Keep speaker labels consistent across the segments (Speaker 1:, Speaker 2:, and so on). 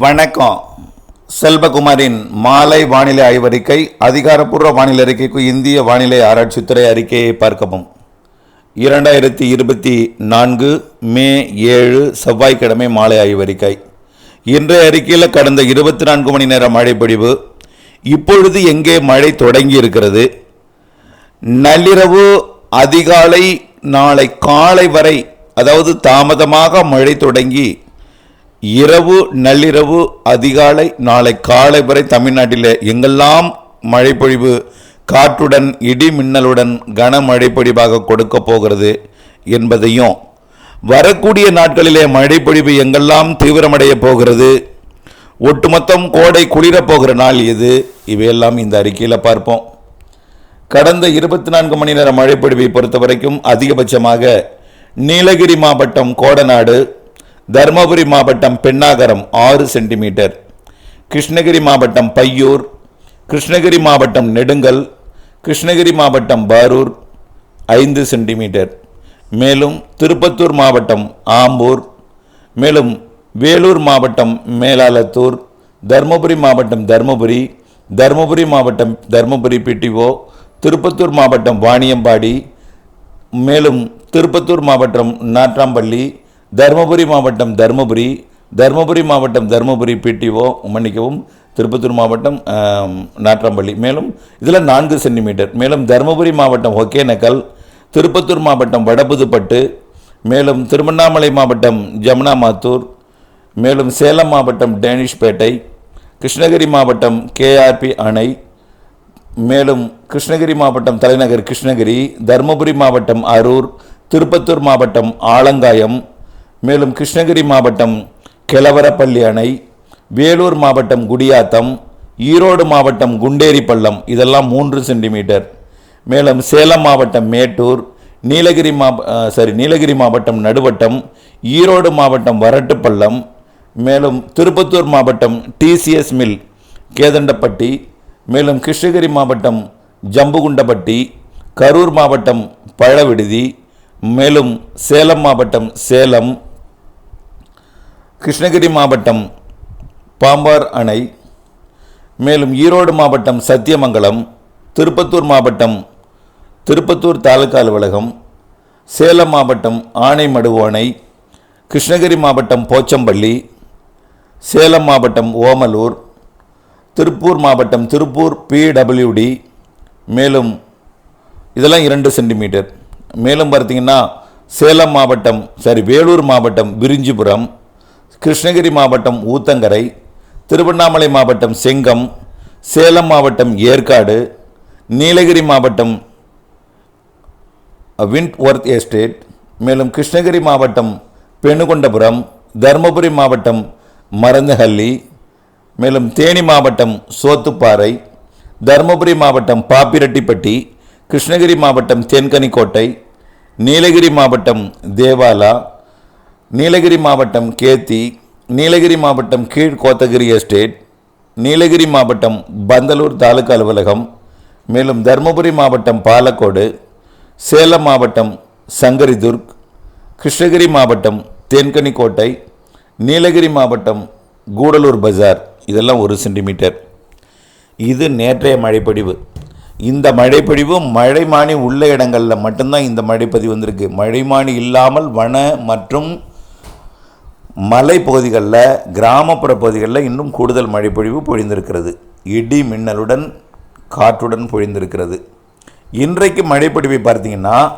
Speaker 1: வணக்கம். செல்வகுமாரின் மாலை வானிலை ஆய்வறிக்கை அதிகாரப்பூர்வ வானிலை அறிக்கைக்கு இந்திய வானிலை ஆராய்ச்சித்துறை அறிக்கையை பார்க்கவும். இரண்டாயிரத்தி இருபத்தி நான்கு மே ஏழு செவ்வாய்க்கிழமை மாலை ஆய்வறிக்கை. இன்றைய அறிக்கையில் கடந்த இருபத்தி நான்கு மணி நேர மழைப்பொழிவு இப்பொழுது எங்கே மழை தொடங்கி இருக்கிறது நள்ளிரவு அதிகாலை நாளை காலை வரை அதாவது தாமதமாக மழை தொடங்கி இரவு நள்ளிரவு அதிகாலை நாளை காலை வரை தமிழ்நாட்டில் எங்கெல்லாம் மழைப்பொழிவு காற்றுடன் இடி மின்னலுடன் கனமழை பொழிவாக கொடுக்க போகிறது என்பதையும் வரக்கூடிய நாட்களிலே மழைப்பொழிவு எங்கெல்லாம் தீவிரமடைய போகிறது ஒட்டுமொத்தம் கோடை குளிரப் போகிற நாள் எது இவையெல்லாம் இந்த அறிக்கையில் பார்ப்போம். கடந்த இருபத்தி நான்கு மணி நேர மழைப்பொழிவை பொறுத்த வரைக்கும் அதிகபட்சமாக நீலகிரி மாவட்டம் கோடநாடு தருமபுரி மாவட்டம் பெண்ணாகரம் ஆறு சென்டிமீட்டர். கிருஷ்ணகிரி மாவட்டம் பையூர். கிருஷ்ணகிரி மாவட்டம் நெடுங்கல். கிருஷ்ணகிரி மாவட்டம் பாரூர். ஐந்து சென்டிமீட்டர். மேலும் திருப்பத்தூர் மாவட்டம் ஆம்பூர். மேலும் வேலூர் மாவட்டம் மேலாலத்தூர். தருமபுரி மாவட்டம் தருமபுரி. தருமபுரி மாவட்டம் தருமபுரி பிடிஓ திருப்பத்தூர் மாவட்டம் வாணியம்பாடி. மேலும் திருப்பத்தூர் மாவட்டம் நாற்றாம்பள்ளி. தருமபுரி மாவட்டம் தருமபுரி தருமபுரி மாவட்டம் தருமபுரி பிடிஓ மன்னிக்கவும் திருப்பத்தூர் மாவட்டம் நாற்றம்பள்ளி. நாட்ராம்பள்ளி மேலும் இதில் நான்கு சென்டிமீட்டர். மேலும் தருமபுரி மாவட்டம் ஒகேனக்கல் திருப்பத்தூர் மாவட்டம் வடபுதுப்பட்டு மேலும் திருவண்ணாமலை மாவட்டம் ஜமுனாமாத்தூர் மேலும் சேலம் மாவட்டம் டேனிஷ்பேட்டை கிருஷ்ணகிரி மாவட்டம் கேஆர்பி அணை மேலும் கிருஷ்ணகிரி மாவட்டம் தலைநகர் கிருஷ்ணகிரி தருமபுரி மாவட்டம் அரூர் திருப்பத்தூர் மாவட்டம் ஆலங்காயம் மேலும் கிருஷ்ணகிரி மாவட்டம் கெலவரப்பள்ளி அணை வேலூர் மாவட்டம் குடியாத்தம் ஈரோடு மாவட்டம் குண்டேரி பள்ளம் இதெல்லாம் மூன்று சென்டிமீட்டர். மேலும் சேலம் மாவட்டம் மேட்டூர் நீலகிரி மா சாரி நீலகிரி மாவட்டம் நடுவட்டம் ஈரோடு மாவட்டம் வரட்டுப்பள்ளம் மேலும் திருப்பத்தூர் மாவட்டம் டிசிஎஸ் மில் கேதண்டப்பட்டி மேலும் கிருஷ்ணகிரி மாவட்டம் ஜம்புகுண்டப்பட்டி கரூர் மாவட்டம் பழவிடுதி மேலும் சேலம் மாவட்டம் சேலம் கிருஷ்ணகிரி மாவட்டம் பாம்பார் அணை மேலும் ஈரோடு மாவட்டம் சத்தியமங்கலம் திருப்பத்தூர் மாவட்டம் திருப்பத்தூர் தாலுகா அலுவலகம் சேலம் மாவட்டம் ஆனைமடுவு அணை கிருஷ்ணகிரி மாவட்டம் போச்சம்பள்ளி சேலம் மாவட்டம் ஓமலூர் திருப்பூர் மாவட்டம் திருப்பூர் பிடபிள்யூடி மேலும் இதெல்லாம் இரண்டு சென்டிமீட்டர். மேலும் பார்த்தீங்கன்னா சேலம் மாவட்டம் சாரி வேலூர் மாவட்டம் விரிஞ்சிபுரம் கிருஷ்ணகிரி மாவட்டம் ஊத்தங்கரை திருவண்ணாமலை மாவட்டம் செங்கம் சேலம் மாவட்டம் ஏற்காடு நீலகிரி மாவட்டம் விண்ட்வொர்த் எஸ்டேட் மேலும் கிருஷ்ணகிரி மாவட்டம் பெணுகொண்டபுரம் தருமபுரி மாவட்டம் மருந்தஹள்ளி மேலும் தேனி மாவட்டம் சோத்துப்பாறை தருமபுரி மாவட்டம் பாப்பிரெட்டிப்பட்டி கிருஷ்ணகிரி மாவட்டம் தென்கனிக்கோட்டை நீலகிரி மாவட்டம் தேவாலா நீலகிரி மாவட்டம் கேத்தி நீலகிரி மாவட்டம் கீழ் கோத்தகிரி எஸ்டேட் நீலகிரி மாவட்டம் பந்தலூர் தாலுகா அலுவலகம் மேலும் தருமபுரி மாவட்டம் பாலக்கோடு சேலம் மாவட்டம் சங்கரிதுர்க் கிருஷ்ணகிரி மாவட்டம் தென்கனிக்கோட்டை நீலகிரி மாவட்டம் கூடலூர் பஜார். இதெல்லாம் ஒரு சென்டிமீட்டர். இது நேற்றைய மழைப்பொழிவு. இந்த மழைப்பொழிவு மழைமானி உள்ள இடங்களில் மட்டும்தான் இந்த மழைப்பதிவு வந்திருக்கு. மழைமானி இல்லாமல் வன மற்றும் மலைப்பகுதிகளில் கிராமப்புற பகுதிகளில் இன்னும் கூடுதல் மழைப்பொழிவு பொழிந்திருக்கிறது. இடி மின்னலுடன் காற்றுடன் பொழிந்திருக்கிறது. இன்றைக்கு மழைப்பொழிவை பார்த்தீங்கன்னா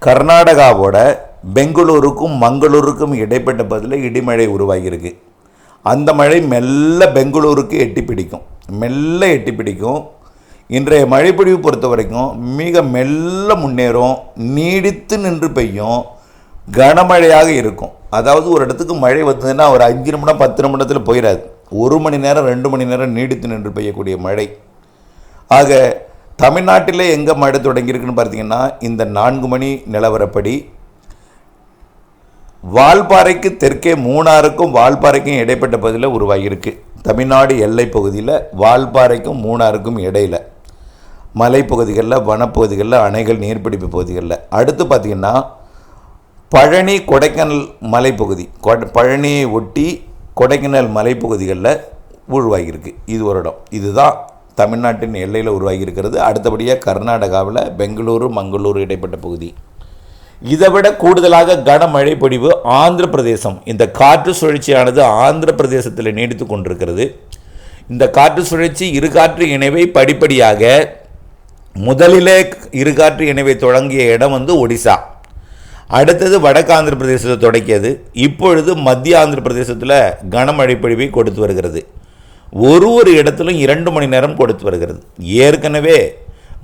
Speaker 1: கர்நாடகாவோட பெங்களூருக்கும் மங்களூருக்கும் இடைப்பட்ட பகுதியில் இடிமழை உருவாகியிருக்கு. அந்த மழை மெல்ல பெங்களூருக்கு எட்டி பிடிக்கும். மெல்ல எட்டி பிடிக்கும். இன்றைய மழைப்பொழிவு பொறுத்த வரைக்கும் மிக மெல்ல முன்னேறும் நீடித்து நின்று பெய்யும் கனமழையாக இருக்கும். அதாவது ஒரு இடத்துக்கு மழை வந்ததுன்னா ஒரு அஞ்சு நிமிடம் பத்து நிமிடத்தில் போயிடாது ஒரு மணி நேரம் ரெண்டு மணி நேரம் நீடித்து நின்று பெய்யக்கூடிய மழை. ஆக தமிழ்நாட்டிலே எங்கே மழை தொடங்கியிருக்குன்னு பார்த்தீங்கன்னா இந்த நான்கு மணி நிலவரப்படி வால்பாறைக்கு தெற்கே மூணாறுக்கும் வால்பாறைக்கும் இடைப்பட்ட பகுதியில் உருவாகியிருக்கு. தமிழ்நாடு எல்லை பகுதியில் வால்பாறைக்கும் மூணாறுக்கும் இடையில். மலைப்பகுதிகளில் வனப்பகுதிகளில் அணைகள் நீர்பிடிப்பு பகுதிகளில். அடுத்து பார்த்திங்கன்னா பழனி கொடைக்கானல் மலைப்பகுதி கொட- பழனியை ஒட்டி கொடைக்கானல் மலைப்பகுதிகளில் உருவாகியிருக்கு. இது ஒரு இடம். இதுதான் தமிழ்நாட்டின் எல்லையில் உருவாகியிருக்கிறது. அடுத்தபடியாக கர்நாடகாவில் பெங்களூரு மங்களூரு இடைப்பட்ட பகுதி. இதை விட கூடுதலாக கனமழை பொழிவு ஆந்திர பிரதேசம். இந்த காற்று சுழற்சியானது ஆந்திர பிரதேசத்தில் நீடித்து கொண்டிருக்கிறது. இந்த காற்று சுழற்சி இரு காற்று இணைவை படிப்படியாக முதலிலே இரு காற்று இணைவை தொடங்கிய இடம் வந்து ஒடிசா. அடுத்தது வடக்கு ஆந்திர பிரதேசத்தை தொடக்கியது. இப்பொழுது மத்திய ஆந்திர பிரதேசத்தில் கனமழை பொழிவை கொடுத்து வருகிறது. ஒரு ஒரு இடத்திலும் இரண்டு மணி நேரம் கொடுத்து வருகிறது. ஏற்கனவே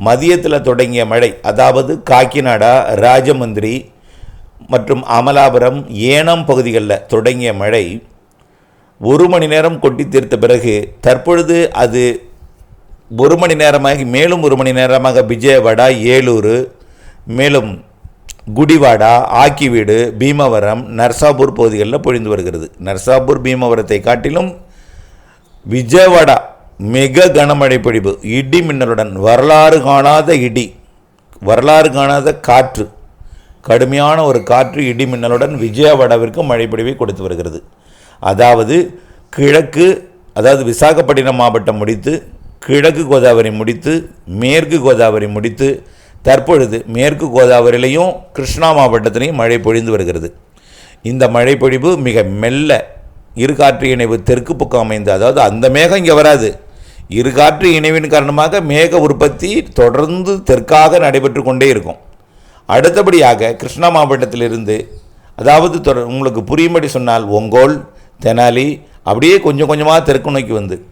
Speaker 1: மதியத்தில் தொடங்கிய மழை அதாவது காக்கிநாடா ராஜமந்திரி மற்றும் அமலாபுரம் ஏனாம் பகுதிகளில் தொடங்கிய மழை ஒரு மணி நேரம் கொட்டி தீர்த்த பிறகு தற்பொழுது அது ஒரு மணி நேரமாக மேலும் ஒரு மணி நேரமாக விஜயவாடா ஏலூர் மேலும் குடிவாடா ஆக்கிவீடு பீமவரம் நர்சாபூர் பகுதிகளில் பொழிந்து வருகிறது. நர்சாபூர் பீமவரத்தை காட்டிலும் விஜயவாடா மிக கனமழை பொழிவு. இடி மின்னலுடன் வரலாறு காணாத இடி வரலாறு காணாத காற்று கடுமையான ஒரு காற்று இடி மின்னலுடன் விஜயவாடாவிற்கு மழை பொழிவை கொடுத்து வருகிறது. அதாவது கிழக்கு அதாவது விசாகப்பட்டினம் மாவட்டம் முடித்து கிழக்கு கோதாவரி முடித்து மேற்கு கோதாவரி முடித்து தற்பொழுது மேற்கு கோதாவரியிலையும் கிருஷ்ணா மாவட்டத்திலையும் மழை பொழிந்து வருகிறது. இந்த மழை பொழிவு மிக மெல்ல இருகாற்று இணைவு தெற்கு பக்கம் அமைந்து அதாவது அந்த மேகம் இங்கே வராது. இரு காற்று இணைவின் காரணமாக மேக உற்பத்தி தொடர்ந்து தெற்காக நடைபெற்று கொண்டே இருக்கும். அடுத்தபடியாக கிருஷ்ணா மாவட்டத்திலிருந்து அதாவது தொட- உங்களுக்கு புரியும்படி சொன்னால் ஒங்கோல் தெனாலி அப்படியே கொஞ்சம் கொஞ்சமாக தெற்கு நோக்கி வந்து.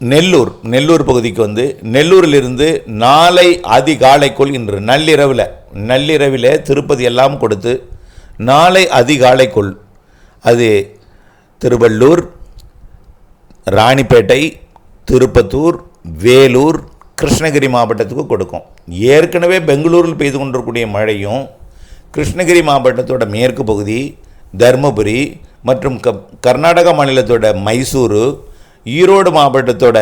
Speaker 1: நெல்லூர் நெல்லூர் பகுதிக்கு வந்து நெல்லூரிலிருந்து நாளை அதிகாலைக்குள் இன்று நள்ளிரவில் நள்ளிரவில் திருப்பதி எல்லாம் கொடுத்து நாளை அதிகாலைக்குள் அது திருவள்ளூர் ராணிப்பேட்டை திருப்பத்தூர் வேலூர் கிருஷ்ணகிரி மாவட்டத்துக்கு கொடுக்கும். ஏற்கனவே பெங்களூரில் பெய்து கொண்டிருக்கக்கூடிய மழையும் கிருஷ்ணகிரி மாவட்டத்தோட மேற்கு பகுதி தருமபுரி மற்றும் க கர்நாடக மாநிலத்தோட மைசூரு ஈரோடு மாவட்டத்தோட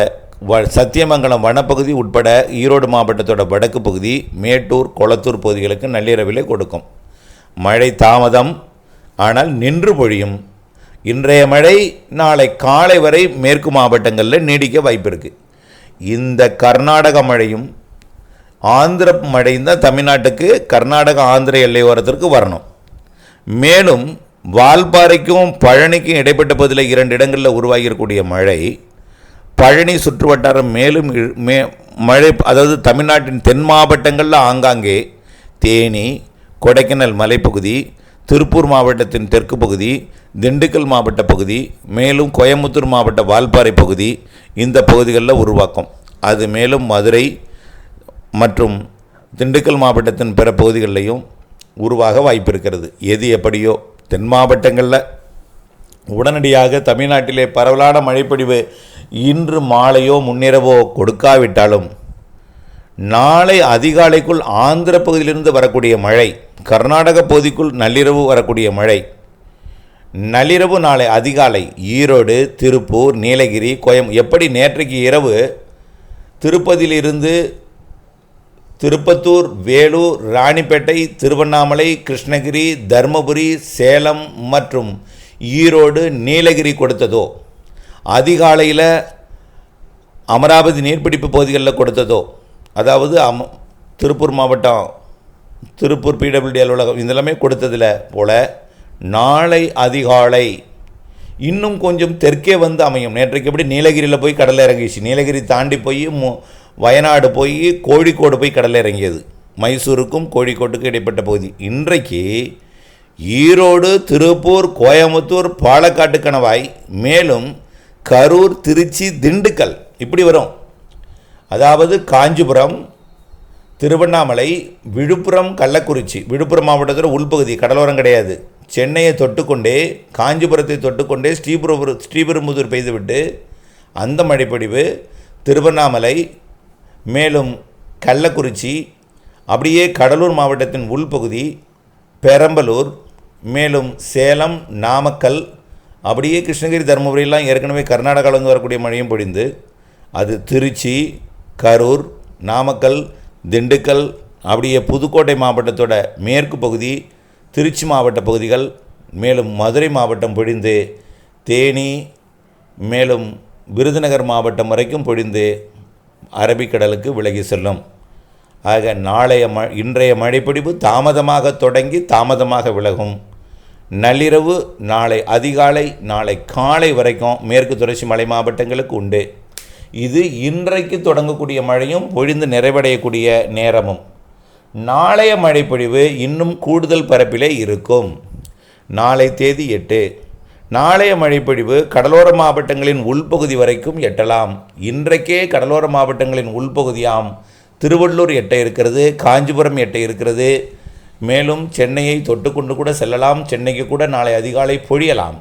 Speaker 1: வ சத்தியமங்கலம் வனப்பகுதி உட்பட ஈரோடு மாவட்டத்தோட வடக்கு பகுதி மேட்டூர் கொளத்தூர் பகுதிகளுக்கு நள்ளிரவிலே கொடுக்கும். மழை தாமதம் ஆனால் நின்று பொழியும். இன்றைய மழை நாளை காலை வரை மேற்கு மாவட்டங்களில் நீடிக்க வாய்ப்பு இருக்குது இந்த கர்நாடக மழையும் ஆந்திர மழையும் தான் தமிழ்நாட்டுக்கு கர்நாடக ஆந்திர எல்லையோரத்திற்கு வரணும். மேலும் வால்பாறைக்கும் பழனிக்கும் இடைப்பட்ட பகுதியில் இரண்டு இடங்களில் உருவாகியிருக்கக்கூடிய மழை பழனி சுற்று வட்டாரம் மேலும் இழு- மே மழை அதாவது தமிழ்நாட்டின் தென் மாவட்டங்களில் ஆங்காங்கே தேனி கொடைக்கானல் மலைப்பகுதி திருப்பூர் மாவட்டத்தின் தெற்கு பகுதி திண்டுக்கல் மாவட்ட பகுதி மேலும் கோயம்புத்தூர் மாவட்ட வால்பாறை பகுதி இந்த பகுதிகளில் உருவாக்கும். அது மேலும் மதுரை மற்றும் திண்டுக்கல் மாவட்டத்தின் பிற பகுதிகளிலையும் உருவாக வாய்ப்பு இருக்கிறது எது எப்படியோ தென் மாவட்டங்களில். உடனடியாக தமிழ்நாட்டிலே பரவலான மழைப்பொழிவு இன்று மாலையோ முன்னிரவோ கொடுக்காவிட்டாலும் நாளை அதிகாலைக்குள் ஆந்திர பகுதியிலிருந்து வரக்கூடிய மழை கர்நாடக பகுதிக்குள் நள்ளிரவு வரக்கூடிய மழை நள்ளிரவு நாளை அதிகாலை ஈரோடு திருப்பூர் நீலகிரி கோயம் எப்படி நேற்றைக்கு இரவு திருப்பதியிலிருந்து திருப்பத்தூர் வேலூர் ராணிப்பேட்டை திருவண்ணாமலை கிருஷ்ணகிரி தருமபுரி சேலம் மற்றும் ஈரோடு நீலகிரி கொடுத்ததோ? அதிகாலையில் அமராவதி நீர்பிடிப்பு பகுதிகளில் கொடுத்ததோ? அதாவது அம் திருப்பூர் மாவட்டம் திருப்பூர் பிடபிள்யூடி அலுவலகம் இதெல்லாமே கொடுத்ததில் போல நாளை அதிகாலை இன்னும் கொஞ்சம் தெற்கே வந்து அமையும். நேற்றைக்கு எப்படி நீலகிரியில் போய் கடலில் இறங்கிச்சு நீலகிரி தாண்டி போய் மு வயநாடு போய் கோழிக்கோடு போய் கடலில் இறங்கியது. மைசூருக்கும் கோழிக்கோட்டுக்கும் இடைப்பட்ட பகுதி. இன்றைக்கு ஈரோடு திருப்பூர் கோயம்புத்தூர் பாலக்காட்டு கணவாய் மேலும் கரூர் திருச்சி திண்டுக்கல் இப்படி வரும். அதாவது காஞ்சிபுரம் திருவண்ணாமலை விழுப்புரம் கள்ளக்குறிச்சி. விழுப்புரம் மாவட்டத்தில் உள்பகுதி கடலோரம் கிடையாது. சென்னையை தொட்டுக்கொண்டே காஞ்சிபுரத்தை தொட்டுக்கொண்டே ஸ்ரீபுரபுர ஸ்ரீபெரும்புதூர் பெய்துவிட்டு அந்த மழைப்பொழிவு திருவண்ணாமலை மேலும் கள்ளக்குறிச்சி அப்படியே கடலூர் மாவட்டத்தின் உள்பகுதி பெரம்பலூர் மேலும் சேலம் நாமக்கல் அப்படியே கிருஷ்ணகிரி தருமபுரியெல்லாம் ஏற்கனவே கர்நாடகாவிலேருந்து வரக்கூடிய மழையும் பொழிந்து அது திருச்சி கரூர் நாமக்கல் திண்டுக்கல் அப்படியே புதுக்கோட்டை மாவட்டத்தோட மேற்கு பகுதி திருச்சி மாவட்ட பகுதிகள் மேலும் மதுரை மாவட்டம் பொழிந்து தேனி மேலும் விருதுநகர் மாவட்டம் வரைக்கும் பொழிந்து அரபிக்கடலுக்கு விலகி செல்லும். ஆக நாளைய ம இன்றைய மழைப்பிடிப்பு தாமதமாக தொடங்கி தாமதமாக விலகும். நள்ளிரவு நாளை அதிகாலை நாளை காலை வரைக்கும் மேற்கு தொடர்ச்சி மலை மாவட்டங்களுக்கு உண்டு. இது இன்றைக்கு தொடங்கக்கூடிய மழையும் பொழிந்து நிறைவடையக்கூடிய நேரமும். நாளைய மழைப்பொழிவு இன்னும் கூடுதல் பரப்பிலே இருக்கும். நாளை தேதி எட்டு. நாளைய மழைப்பொழிவு கடலோர மாவட்டங்களின் உள்பகுதி வரைக்கும் எட்டலாம். இன்றைக்கே கடலோர மாவட்டங்களின் உள்பகுதியாம். திருவள்ளூர் எட்ட இருக்கிறது காஞ்சிபுரம் எட்ட இருக்கிறது. மேலும் சென்னையை தொட்டுக்கொண்டு கூட செல்லலாம் சென்னைக்கு கூட நாளை அதிகாலை பொழியலாம்.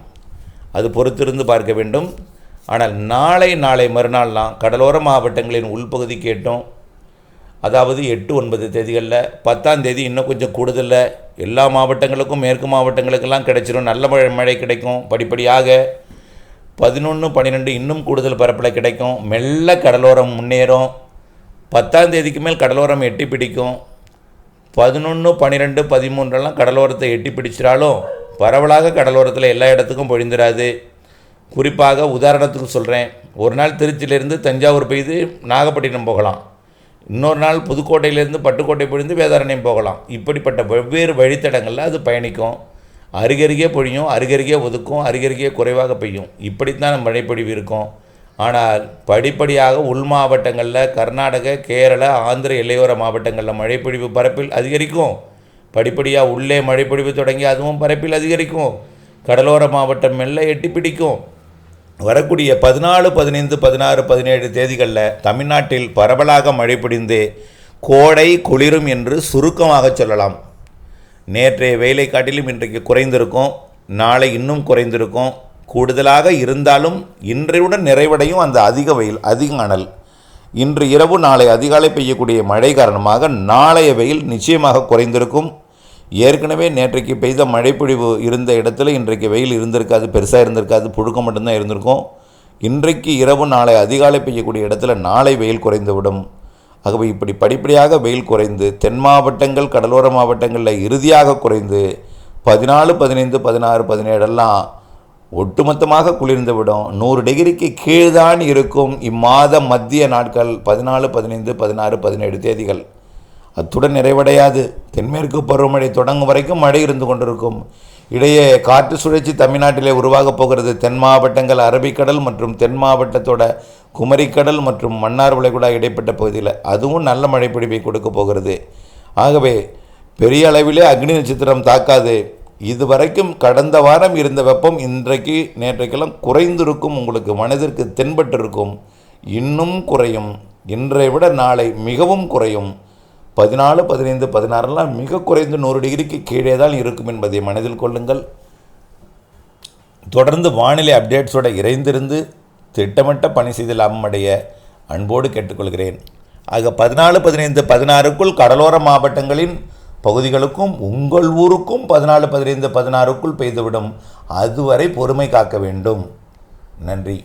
Speaker 1: அது பொறுத்திருந்து பார்க்க வேண்டும். ஆனால் நாளை நாளை மறுநாள்லாம் கடலோர மாவட்டங்களின் உள்பகுதி கேட்டோம். அதாவது எட்டு ஒன்பது தேதிகளில் பத்தாம் தேதி இன்னும் கொஞ்சம் கூடுதலில். எல்லா மாவட்டங்களுக்கும் மேற்கு மாவட்டங்களுக்கெல்லாம் கிடைச்சிரும். நல்ல மழை மழை கிடைக்கும். படிப்படியாக பதினொன்று பன்னிரெண்டு இன்னும் கூடுதல் பரப்பில் கிடைக்கும். மெல்ல கடலோரம் முன்னேறும். பத்தாம் தேதிக்கு மேல் கடலோரம் எட்டி பிடிக்கும். பதினொன்று பன்னிரெண்டு பதிமூன்றெல்லாம் கடலோரத்தை எட்டி பிடிச்சிட்டாலும் பரவலாக கடலோரத்தில் எல்லா இடத்துக்கும் பொழிந்துடாது குறிப்பாக உதாரணத்துக்கு சொல்கிறேன் ஒரு நாள் திருச்சியிலேருந்து தஞ்சாவூர் பெய்து நாகப்பட்டினம் போகலாம். இன்னொரு நாள் புதுக்கோட்டையிலேருந்து பட்டுக்கோட்டை பொழிந்து வேதாரண்யம் போகலாம். இப்படிப்பட்ட வெவ்வேறு வழித்தடங்களில் அது பயணிக்கும். அருகருகே பொழியும் அருகருகே ஒதுக்கும் அருகருகே குறைவாக பெய்யும். இப்படித்தான் மழைப்பொழிவு இருக்கும். ஆனால் படிப்படியாக உள் மாவட்டங்களில் கர்நாடக கேரள ஆந்திர எல்லையோர மாவட்டங்களில் மழைப்பொழிவு பரப்பில் அதிகரிக்கும். படிப்படியாக உள்ளே மழைப்பொழிவு தொடங்கி அதுவும் பரப்பில் அதிகரிக்கும். கடலோர மாவட்டம் மெல்ல எட்டி பிடிக்கும். வரக்கூடிய பதினாலு பதினைந்து பதினாறு பதினேழு தேதிகளில் தமிழ்நாட்டில் பரவலாக மழை பொழிந்து கோடை குளிரும் என்று சுருக்கமாக சொல்லலாம். நேற்றைய வெயிலை காட்டிலும் இன்றைக்கு குறைந்திருக்கும். நாளை இன்னும் குறைந்திருக்கும். கூடுதலாக இருந்தாலும் இன்றையுடன் நிறைவடையும் அந்த அதிக வெயில் அதிக அனல். இன்று இரவு நாளை அதிகாலை பெய்யக்கூடிய மழை காரணமாக நாளைய வெயில் நிச்சயமாக குறைந்திருக்கும். ஏற்கனவே நேற்றைக்கு பெய்த மழைப்பொழிவு இருந்த இடத்துல இன்றைக்கு வெயில் இருந்திருக்காது பெருசாக இருந்திருக்காது புழுக்கம் மட்டும்தான் இருந்திருக்கும். இன்றைக்கு இரவு நாளை அதிகாலை பெய்யக்கூடிய இடத்துல நாளை வெயில் குறைந்துவிடும். ஆகவே இப்படி படிப்படியாக வெயில் குறைந்து தென் மாவட்டங்கள் கடலோர மாவட்டங்களில் இறுதியாக குறைந்து பதினாலு பதினைந்து பதினாறு பதினேழெல்லாம் ஒட்டுமொத்தமாக குளிர்ந்துவிடும். நூறு டிகிரிக்கு கீழ்தான் இருக்கும் இம்மாத மத்திய நாட்கள் பதினாலு பதினைந்து பதினாறு பதினேழு தேதிகள். அத்துடன் நிறைவடையாது. தென்மேற்கு பருவமழை தொடங்கும் வரைக்கும் மழை இருந்து கொண்டிருக்கும். இடையே காற்று சுழற்சி தமிழ்நாட்டிலே உருவாகப் போகிறது. தென் மாவட்டங்கள் அரபிக்கடல் மற்றும் தென் மாவட்டத்தோட குமரிக்கடல் மற்றும் மன்னார் வளைகுடா இடைப்பட்ட பகுதியில் அதுவும் நல்ல மழை பொழிவை கொடுக்க போகிறது. ஆகவே பெரிய அளவிலே அக்னி நட்சத்திரம் தாக்காது. இதுவரைக்கும் கடந்த வாரம் இருந்த வெப்பம் இன்றைக்கு நேற்றைக்கெல்லாம் குறைந்திருக்கும். உங்களுக்கு மனதிற்கு தென்பட்டிருக்கும். இன்னும் குறையும். இன்றை விட நாளை மிகவும் குறையும். பதினாலு பதினைந்து பதினாறுலாம் மிக குறைந்த நூறு டிகிரிக்கு கீழே தான் இருக்கும் என்பதை மனதில் கொள்ளுங்கள். தொடர்ந்து வானிலை அப்டேட்ஸோட இறைந்திருந்து திட்டமிட்ட பணி செய்து லாபம் அன்போடு கேட்டுக்கொள்கிறேன். ஆக பதினாலு பதினைந்து பதினாறுக்குள் கடலோர மாவட்டங்களின் பகுதிகளுக்கும் உங்கள் ஊருக்கும் பதினாலு பதினைந்து பதினாறுக்குள் பெய்துவிடும். அதுவரை பொறுமை காக்க வேண்டும். நன்றி.